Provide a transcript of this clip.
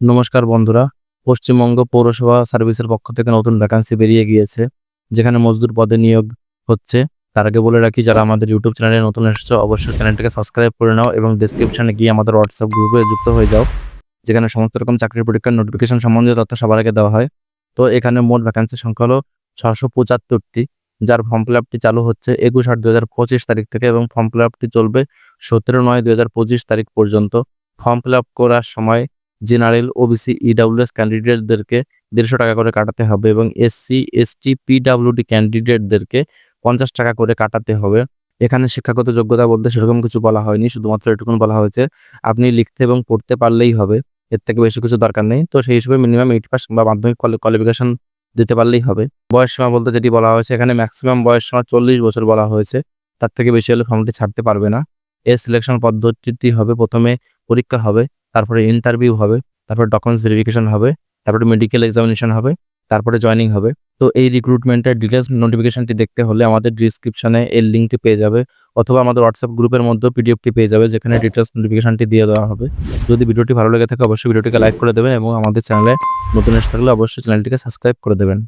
নমস্কার বন্ধুরা, পশ্চিমবঙ্গ পৌরসভা সার্ভিসের পক্ষ থেকে নতুন ভ্যাকান্সি বেরিয়ে গিয়েছে, যেখানে মজদুর পদে নিয়োগ হচ্ছে। তার আগে বলে রাখি, যারা আমাদের ইউটিউব চ্যানেলে নতুন এসেছ, অবশ্যই চ্যানেলটাকে সাবস্ক্রাইব করে নাও এবং ডিসক্রিপশনে গিয়ে আমাদের হোয়াটসঅ্যাপ গ্রুপে যুক্ত হয়ে যাও, যেখানে সমস্ত রকম চাকরির পরীক্ষার নোটিফিকেশন সম্বন্ধীয় তথ্য সবার আগে দেওয়া হয়। তো এখানে মোট ভ্যাকান্সি সংখ্যা হলো ছশো পঁচাত্তরটি, যার ফর্ম ফিল আপটি চালু হচ্ছে একুশ আট দু হাজার পঁচিশ তারিখ থেকে এবং ফর্ম ফিল আপটি চলবে সতেরো নয় দু হাজার পঁচিশ তারিখ পর্যন্ত। ফর্ম ফিল আপ করার সময় জেনারেল ওবিসি ইডাব্লিউএস ক্যান্ডিডেটদেরকে দেড়শো টাকা করে কাটাতে হবে এবং এসসি এসটি পিডাব্লিউডি ক্যান্ডিডেটদেরকে পঞ্চাশ টাকা করে কাটাতে হবে। এখানে শিক্ষাগত যোগ্যতা বলতে সেরকম কিছু বলা হয়নি, শুধুমাত্র এটুকুন বলা হয়েছে, আপনি লিখতে এবং পড়তে পারলেই হবে, এর থেকে বেশি কিছু দরকার নেই। তো সেই হিসেবে মিনিমাম এইট পাস বা মাধ্যমিক কোয়ালিফিকেশন দিতে পারলেই হবে। বয়স সীমা বলতে যেটি বলা হয়েছে, এখানে ম্যাক্সিমাম বয়স সীমা চল্লিশ বছর বলা হয়েছে, তার থেকে বেশি হলে ফর্মটি ছাড়তে পারবে না। এর সিলেকশন পদ্ধতিটি হবে, প্রথমে পরীক্ষা হবে তারপরে ইন্টারভিউ হবে, তারপরে ডকুমেন্টস ভেরিফিকেশন হবে, তারপরে মেডিকেল এক্সামিনেশন হবে, তারপরে জয়নিং হবে। তো এই রিক্রুটমেন্টের ডিটেলস নোটিফিকেশনটি দেখতে হলে আমাদের ডিসক্রিপশনে এর লিঙ্কটি পেয়ে যাবে, অথবা আমাদের হোয়াটসঅ্যাপ গ্রুপের মধ্যেও পিডিএফটি পেয়ে যাবে, যেখানে ডিটেলস নোটিফিকেশনটি দিয়ে দেওয়া হবে। যদি ভিডিওটি ভালো লেগে থাকে, অবশ্যই ভিডিওটিকে লাইক করে দেবেন এবং আমাদের চ্যানেলে নতুন এসে থাকলে অবশ্যই চ্যানেলটিকে সাবস্ক্রাইব করে দেবেন।